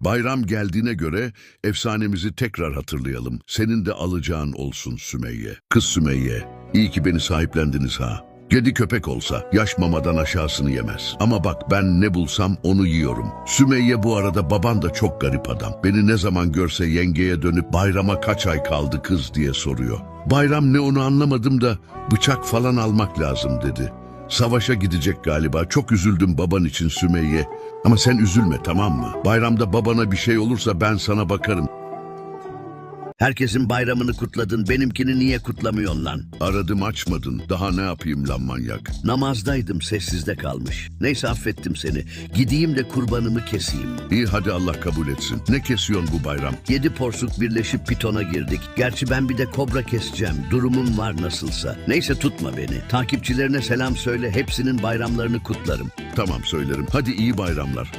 Bayram geldiğine göre efsanemizi tekrar hatırlayalım. Senin de alacağın olsun Sümeyye. Kız Sümeyye, iyi ki beni sahiplendiniz ha. Kedi köpek olsa yaş mamadan aşağısını yemez. Ama bak ben ne bulsam onu yiyorum. Sümeyye bu arada baban da çok garip adam. Beni ne zaman görse yengeye dönüp bayrama kaç ay kaldı kız diye soruyor. Bayram ne onu anlamadım da bıçak falan almak lazım dedi. Savaşa gidecek galiba. Çok üzüldüm baban için Sümeyye. Ama sen üzülme tamam mı? Bayramda babana bir şey olursa ben sana bakarım. Herkesin bayramını kutladın, benimkini niye kutlamıyorsun lan? Aradım açmadın. Daha ne yapayım lan manyak? Namazdaydım, sessizde kalmış. Neyse affettim seni. Gideyim de kurbanımı keseyim. İyi hadi Allah kabul etsin. Ne kesiyorsun bu bayram? Yedi porsuk birleşip pitona girdik. Gerçi ben bir de kobra keseceğim. Durumum var nasılsa. Neyse tutma beni. Takipçilerine selam söyle. Hepsinin bayramlarını kutlarım. Tamam söylerim. Hadi iyi bayramlar.